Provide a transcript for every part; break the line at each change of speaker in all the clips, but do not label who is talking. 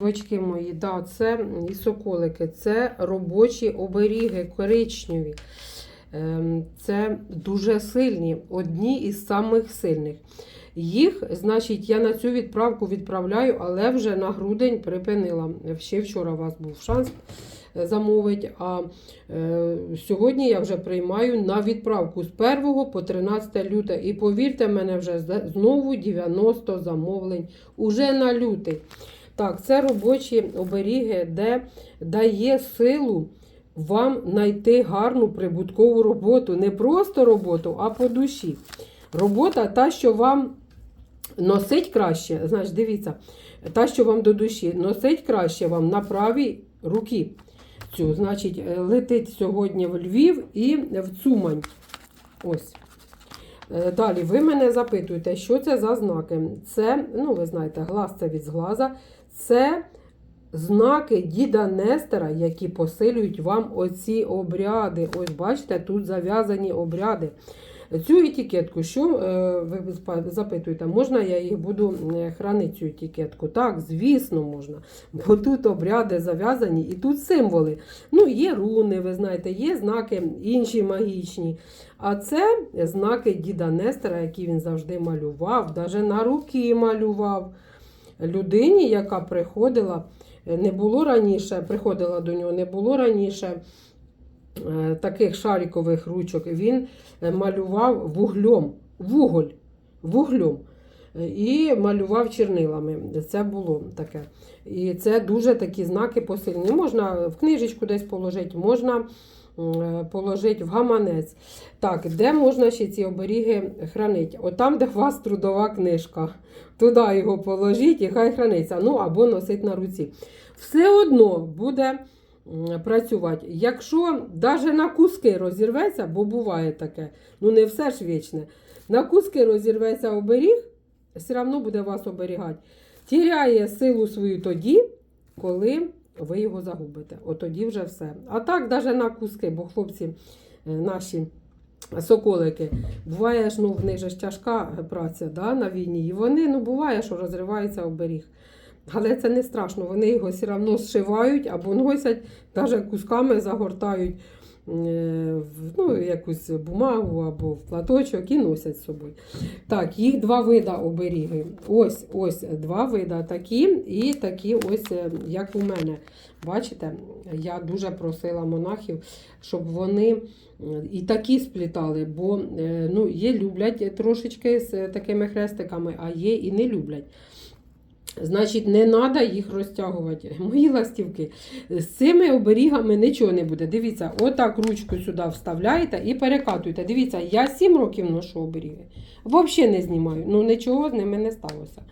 Дівочки мої, да, це і соколики, це робочі оберіги коричневі. Ем, Це дуже сильні, одні із самих сильних. Їх, значить, я на цю відправку відправляю, але вже на грудень припинила. Ще вчора у вас був шанс е, замовити, а е, сьогодні я вже приймаю на відправку з 1 по 13 люте. І повірте, мене вже знову 90 замовлень уже на лютий. Так, це робочі оберіги, де дає силу вам знайти гарну прибуткову роботу. Не просто роботу, а по душі. Робота та, що вам носить краще, значить, дивіться, та, що вам до душі, носить краще вам на правій руки. Цю, значить, летить сьогодні в Львів і в Цумань. Ось. Е, Далі, ви мене запитуєте, що це за знаки? Це, ну, ви знаєте, глаз це від зглаза. Це знаки діда Нестера, які посилюють вам оці обряди. Ось бачите, тут зав'язані обряди. Цю етикетку, що е, ви запитуєте, можна я їх буду е, хранити цю етикетку? Так, звісно, можна. Бо тут обряди зав'язані і тут символи. Ну, є руни, ви знаєте, є знаки інші магічні. А це знаки діда Нестера, які він завжди малював, навіть на руки малював. Людині, яка приходила, е, не було раніше, приходила до нього, не було раніше таких шарикових ручок. Він е, малював вуглем, вуголь, вуглем. Е, І малював чернилами. Це було таке. І це дуже такі знаки посильні. Можна в книжечку десь положити, можна положити в гаманець. Так, де можна ще ці оберіги хранити? Отам, де у вас трудова книжка. Туди його положіть і хай храниться. Ну або носить на руці. Все одно буде працювати. Якщо навіть на куски розірветься, бо буває таке, ну не все ж вічне. На куски розірветься оберіг, все одно буде вас оберігати. Тіряє силу свою тоді, коли ви його загубите. От тоді вже все. А так, навіть на куски, бо хлопці е, наші. Соколики. Буває ж, ну, в них же ж тяжка праця да, на війні. І вони, ну, буває, що розривається оберіг. Але це не страшно, вони його все одно зшивають або носять, навіть кусками загортають е, в ну, якусь бумагу або в платочок і носять з собою. Так, їх два вида оберіги. Ось ось два вида такі і такі, ось е, як у мене. Бачите, я дуже просила монахів, щоб вони е, і такі сплітали, бо ну, є люблять трошечки з такими хрестиками, а є і не люблять. Значить, не треба їх розтягувати. Мої ластівки. З цими оберігами нічого не буде. Дивіться, отак ручку сюди вставляєте і перекатуєте. Дивіться, я 7 років ношу оберіги. Взагалі не знімаю. Ну нічого з ними не сталося.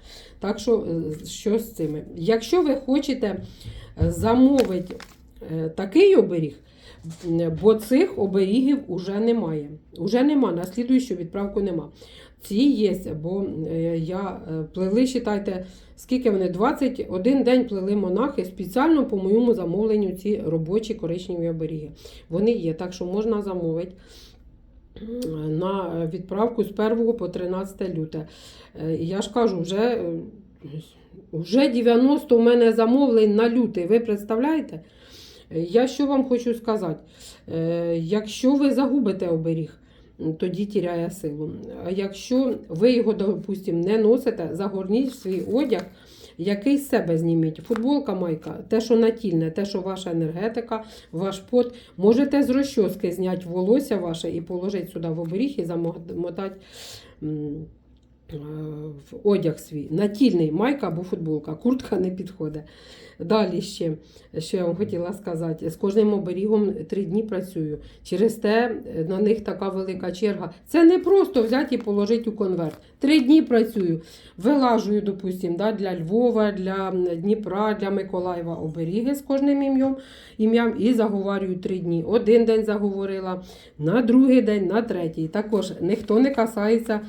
Так що, е, що з цими? Якщо ви хочете е, замовити е, такий оберіг, бо цих оберігів уже немає. Уже нема, на слідуючу відправку нема. Ці є, бо е, я е, плели, считайте, скільки вони 21 день плели монахи спеціально по моєму замовленню ці робочі коричневі оберіги. Вони є, так що можна замовити на відправку з 1 по 13 люте. Е, Я ж кажу, вже, е, вже 90 у мене замовлень на лютий. Ви представляєте? Е, Я що вам хочу сказати? Е, Якщо ви загубите оберіг, тоді тіряє силу. А якщо ви його, допустимо, не носите, загорніть в свій одяг, який з себе зніміть. Футболка, майка, те, що натільне, те, що ваша енергетика, ваш пот. Можете з розчоски зняти волосся ваше і положити сюди в оберіг і замотати в одяг свій. Натільний майка або футболка. Куртка не підходить. Далі ще, що я вам хотіла сказати, з кожним оберігом три дні працюю. Через те е, на них така велика черга. Це не просто взяти і положити у конверт. Три дні працюю. Вилажую, допустим, да, для Львова, для Дніпра, для Миколаєва оберіги з кожним ім'ям, ім'ям і заговорюю три дні. Один день заговорила, на другий день, на третій. Також ніхто не касається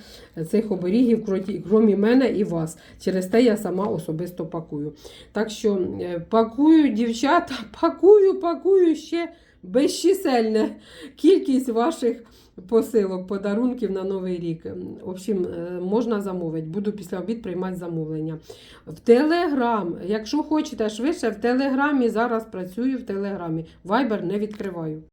цих оберігів, кроті- крім мене і вас. Через те я сама особисто пакую. Так що е, пакую, дівчата, пакую, пакую ще безчисельна кількість ваших посилок, подарунків на Новий рік. В общем, е, можна замовити. Буду після обід приймати замовлення. В Телеграм, якщо хочете швидше, в Телеграмі зараз працюю в Телеграмі. Вайбер не відкриваю.